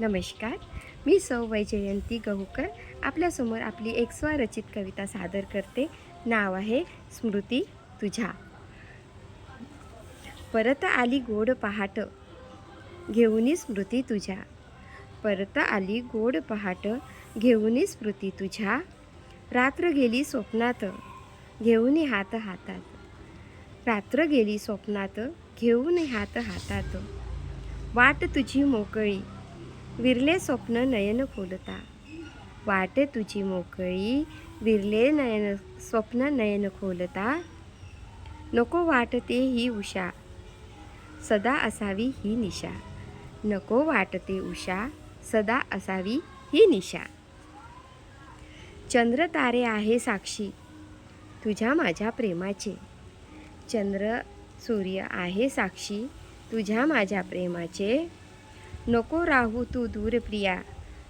नमस्कार. मी सौ वैजयंती गहूकर. आपल्यासमोर आपली एक स्वरचित कविता सादर करते. नाव आहे स्मृती तुझ्या. परत आली गोड पहाट घेऊनी स्मृती तुझ्या. परत आली गोड पहाट घेऊनी स्मृती तुझ्या. रात्र गेली स्वप्नात घेऊनी हात हातात. रात्र गेली स्वप्नात घेऊन हात हातात. वाट तुझी मोकळी विरले स्वप्न नयन खोलता. वाट तुझी मोकळी विरले नयन स्वप्न नयन खोलता. नको वाटते ही उषा सदा असावी ही निशा. नको वाटते उषा सदा असावी ही निशा. चंद्र तारे आहे साक्षी तुझ्या माझ्या प्रेमाचे. चंद्र सूर्य आहे साक्षी तुझ्या माझ्या प्रेमाचे. नको राहू तू दूर प्रिया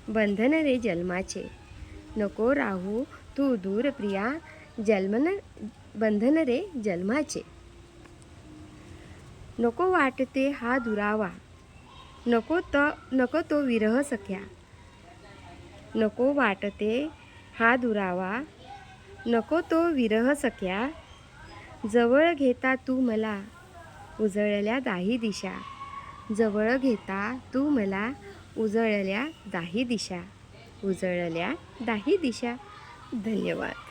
बंधन रे जन्माचे. नको राहू तू दूर प्रिया जन्मन बंधन रे जन्माचे. नको वाटते हा दुरावा नको त नको तो विरह सख्या. नको वाटते हा दुरावा नको तो विरह सख्या. जवळ घेता तू मला उजळल्या दाही दिशा. जवळ घेता तू मला उजळल्या दाही दिशा. उजळल्या दाही दिशा. धन्यवाद.